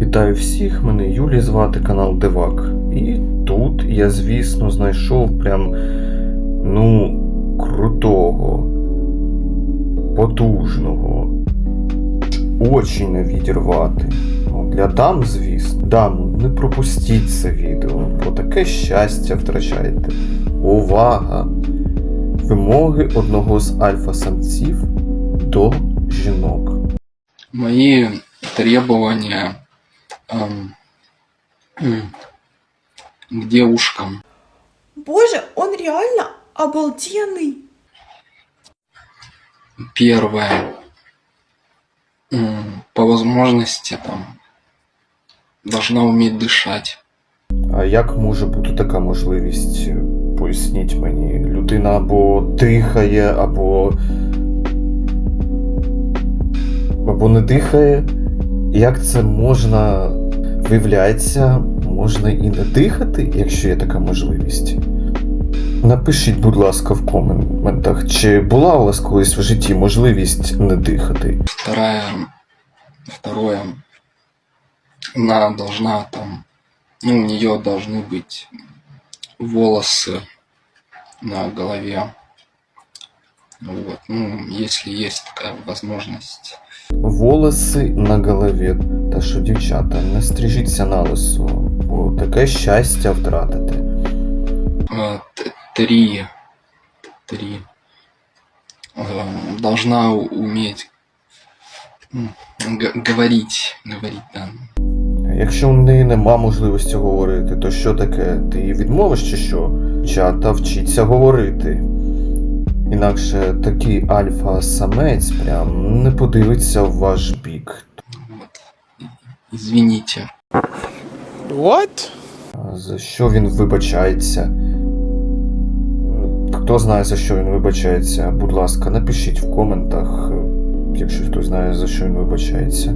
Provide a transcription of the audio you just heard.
Вітаю всіх, мене Юлій звати канал Девак. І тут я, звісно, знайшов прям ну крутого, потужного. Очі не відірвати. Ну, для дам, звісно. Дам, не пропустіть це відео, бо таке щастя втрачаєте. Увага! Вимоги одного з альфа-самців до жінок. мои требования эм, м, к девушкам. Боже, он реально обалденный. Первое, м, по возможности там должна уметь дышать. А як може бути така можливість? Поясніть мені. Людина або дихає, або. або не дихає. Як це можна. Виявляється, можна і не дихати, якщо є така можливість. Напишіть, будь ласка, в коментах, чи була у вас колись в житті можливість не дихати? Вторая, второе, она должна там, ну, у нее должны быть волосы на голове. Вот, ну, если есть такая возможность. Волоси на голові. Та що, дівчата, не стрижіться на лисо, бо таке щастя втратите. Э, т- Три, три. Э, Должна уметь говорить, говорить, да. Якщо в неї нема можливості говорити, то що таке? Ти її відмовиш чи що? Чата вчиться говорити. Інакше такий альфа-самець прям не подивиться в ваш бік. Вот. Извините. What? За що він вибачається? Хто знає, за що він вибачається, будь ласка, напишіть в коментах, якщо хтось знає, за що він вибачається.